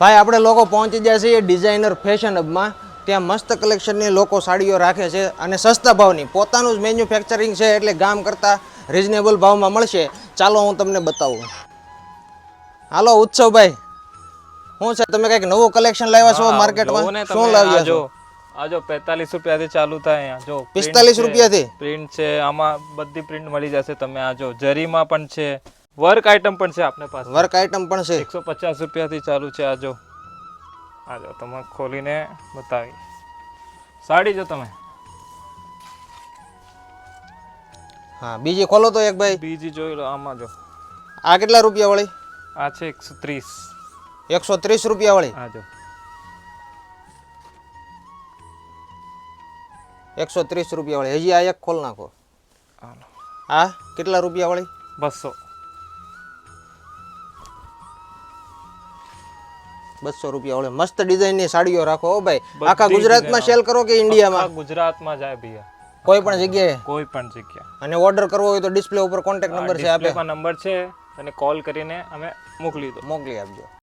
ભાઈ આપણે લોકો પહોંચી ગયા છીએ ડિઝાઇનર ફેશન હબમાં ત્યાં મસ્ત કલેક્શનની લોકો સાડીઓ રાખે છે અને સસ્તા ભાવની. પોતાનું જ મેન્યુફેક્ચરિંગ છે એટલે ગામ કરતાં રિઝનેબલ ભાવમાં મળશે. ચાલો હું તમને બતાવું. હાલો ઉત્સવભાઈ શું છે તમે કંઈક નવું કલેક્શન લાવ્યા છો માર્કેટમાં શું લાવ્યા છો? આ જો 45 રૂપિયાથી ચાલુ થાય અહીંયા. જો 45 રૂપિયાથી? પ્રિન્ટ છે આમાં બધી પ્રિન્ટ મળી જશે. તમે આ જો જરીમાં પણ છે. વર્ક આઇટમ પણ છે આપને પાસે. વર્ક આઇટમ પણ છે. 150 રૂપિયાથી ચાલુ છે આ જો. આ જો તમે ખોલીને બતાવી. સાડી જો તમે. હા બીજી ખોલો તો એક ભાઈ. બીજી જોઈ લો આમાં જો. આ કેટલા રૂપિયા વળી? આ છે 130 એકસો ત્રીસ રૂપિયા વળી? આ જો. એકસો ત્રીસ રૂપિયા વળી. હજી આ એક ખોલ નાખો. આ કેટલા રૂપિયા વળી? બસો. બસો રૂપિયા વાળી. મસ્ત ડિઝાઇનની સાડીઓ રાખો ભાઈ. આખા ગુજરાતમાં સેલ કરો કે ઇન્ડિયામાં? ગુજરાતમાં જાય ભૈયા. કોઈ પણ જગ્યાએ? કોઈ પણ જગ્યા અને ઓર્ડર કરવો હોય તો ડિસ્પ્લે ઉપર કોન્ટેક્ટ નંબર છે આપે. નંબર છે. અને કોલ કરીને અમે મોકલી દો મોકલી આપજો.